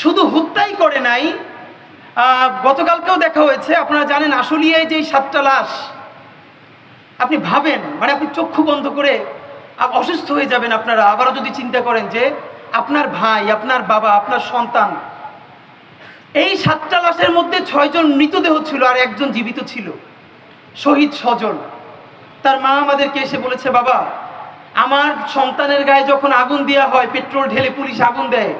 শুধু হত্যাই করে নাই। গতকালকেও দেখা হয়েছে, আপনারা জানেন আশুলিয়ায় যে সাতটা লাশ, আপনি ভাবেন মানে আপনি চক্ষু বন্ধ করে অসুস্থ হয়ে যাবেন আপনারা। আবারও যদি চিন্তা করেন যে আপনার ভাই, আপনার বাবা, আপনার সন্তান, এই সাতটা লাশের মধ্যে ছয়জন মৃতদেহ ছিল আর একজন জীবিত ছিল, শহীদ স্বজন। তার মা আমাদেরকে এসে বলেছে, বাবা, আমার সন্তানের গায়ে যখন আগুন দেওয়া হয়, পেট্রোল ঢেলে পুলিশ আগুন দেয়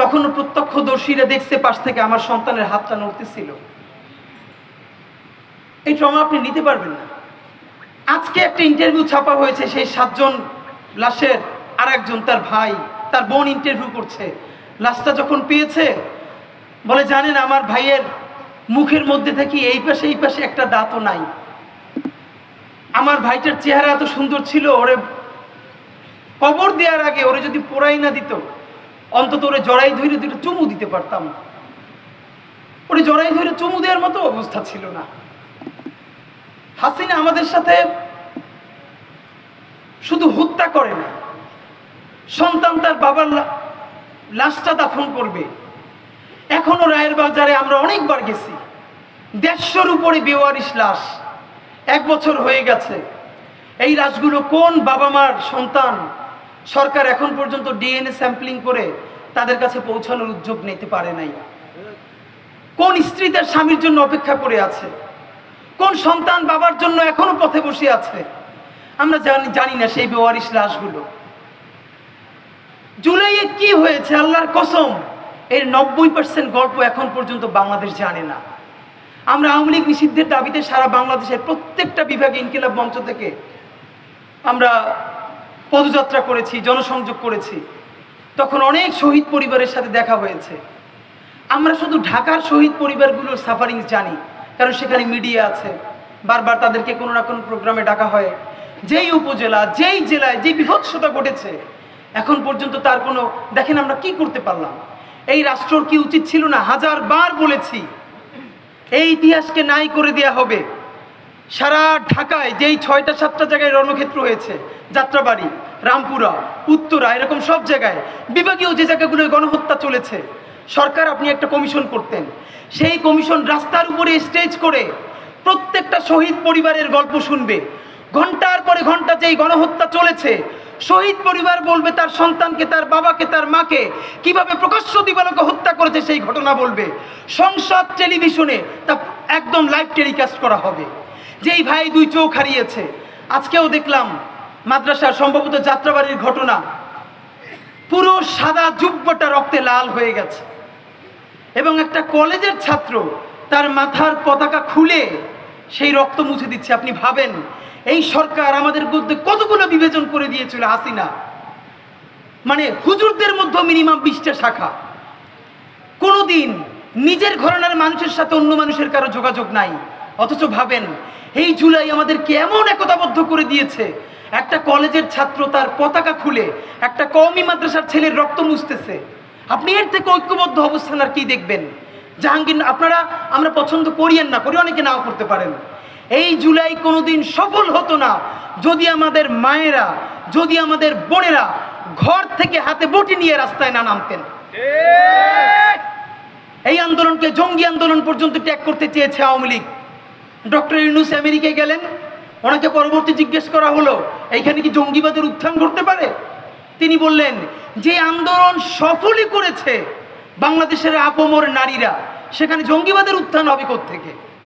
তখন প্রত্যক্ষদর্শীরা দেখছে পাশ থেকে আমার সন্তানের হাতটা নড়তেছিল। এই ট্রমা আপনি নিতে পারবেন না। আজকে একটা ইন্টারভিউ ছাপা হয়েছে, সেই সাতজন লাশের আর একজন তার ভাই, তার বোন ইন্টারভিউ করছে। লাশটা যখন পেয়েছে, বলে, জানেন, আমার ভাইয়ের মুখের মধ্যে থেকে এই পাশে এই পাশে একটা দাঁতও নাই। আমার ভাইটার চেহারা এত সুন্দর ছিল, ওরে কবর দেওয়ার আগে ওরে যদি পোড়াই না দিত অন্তত ওরে জড়াই ধরে দুটো চুমু দিতে পারতাম ওরে জড়াই ধরে চুমু দেওয়ার মতো অবস্থা ছিল না। হাসিনা আমাদের সাথে শুধু হত্যা করে না, সন্তান তার বাবার লাশটা দাফন করবে। এখনও রায়ের বাজারে আমরা অনেকবার গেছি। দেড়শোর উপরে বেওয়ারিশ লাশ। এক বছর হয়ে গেছে। এই লাশগুলো কোন বাবা মার সন্তান সরকার এখন পর্যন্ত ডিএনএ স্যাম্পলিং করে তাদের কাছে পৌঁছানোর উদ্যোগ নিতে পারে নাই। কোন স্ত্রী তার স্বামীর জন্য অপেক্ষা করে আছে? কোন সন্তান বাবার জন্য এখনও পথে বসে আছে? আমরা জানি জানি না সেই বেওয়ারিশ লাশগুলো। জুলাইয়ে কি হয়েছে? আল্লাহর কসম, এর নব্বই পার্সেন্ট গল্প এখন পর্যন্ত বাংলাদেশ জানে না। আমরা আওয়ামী লীগ নিষিদ্ধের দাবিতে সারা বাংলাদেশের প্রত্যেকটা বিভাগে ইনকিলাব মঞ্চ থেকে আমরা পদযাত্রা করেছি, জনসংযোগ করেছি, তখন অনেক শহীদ পরিবারের সাথে দেখা হয়েছে। আমরা শুধু ঢাকার শহীদ পরিবারগুলোর সাফারিং জানি, কারণ সেখানে মিডিয়া আছে, বারবার তাদেরকে কোনো না কোনো প্রোগ্রামে ডাকা হয়। যেই উপজেলা, যেই জেলায় যে বিভৎসতা ঘটেছে, এখন পর্যন্ত তার কোনো, দেখেন আমরা কি করতে পারলাম? এই রাষ্ট্রর কি উচিত ছিল না? হাজার বার বলেছি, এই ইতিহাসকে নাই করে দেয়া হবে। সারা ঢাকায় যেই ছয়টা, সাতটা জায়গায় রণক্ষেত্র হয়েছে, যাত্রাবাড়ি, রামপুরা, উত্তরা, এরকম সব জায়গায়, বিভাগীয় যে জায়গাগুলোয় গণহত্যা চলেছে, সরকার আপনি একটা কমিশন করতেন। সেই কমিশন রাস্তার উপরে স্টেজ করে প্রত্যেকটা শহীদ পরিবারের গল্প শুনবে। ঘণ্টার পরে ঘণ্টা যেই গণহত্যা চলেছে, শহীদ পরিবার বলবে তার সন্তানকে, তার বাবাকে, তার মাকে, কীভাবে প্রকাশ্য দিবালোকে হত্যা করেছে সেই ঘটনা বলবে। সংসদ টেলিভিশনে তা একদম লাইভ টেলিকাস্ট করা হবে। যেই ভাই দুই চোখ হারিয়েছে, আজকেও দেখলাম মাদ্রাসার সম্ভবত যাত্রাবাড়ির ঘটনা। পুরো সাদা জুব্বটা রক্তে লাল হয়ে গেছে। এবং একটা কলেজের ছাত্র তার মাথার পতাকা খুলে সেই রক্ত মুছে দিচ্ছে। আপনি ভাবেন, এই সরকার আমাদের মধ্যে কতগুলো বিবেচন করে দিয়েছিল হাসিনা? মানে হুজুরদের মধ্যে মিনিমাম বিশটা শাখা। কোনোদিন নিজের ঘরানার মানুষের সাথে অন্য মানুষের কারও যোগাযোগ নাই। অথচ ভাবেন এই জুলাই আমাদেরকে এমন একতাবদ্ধ করে দিয়েছে। একটা কলেজের ছাত্র তার পতাকা খুলে একটা কওমি মাদ্রাসার ছেলের রক্ত মুছতেছে। আপনি এর থেকে ঐক্যবদ্ধ অবস্থান আর কি দেখবেন? জাহাঙ্গীর আপনারা আমরা পছন্দ করিয়েন না করি অনেকে নাও করতে পারেন। এই জুলাই কোনোদিন সফল হতো না। যদি আমাদের মায়েরা যদি আমাদের বোনেরা ঘর থেকে হাতে বটি নিয়ে রাস্তায় না নামতেন। এই আন্দোলনকে জঙ্গি আন্দোলন পর্যন্ত ত্যাগ করতে চেয়েছে আওয়ামী লীগ। ডক্টর ইউনুস আমেরিকায় গেলেন। ওনাকে পরবর্তী জিজ্ঞেস করা হলো, এইখানে কি জঙ্গিবাদের উত্থান ঘটতে পারে? তিনি বললেন, যে আন্দোলন সফলই করেছে বাংলাদেশের আপমর নারীরা, সেখানে জঙ্গিবাদের উত্থান হবে থেকে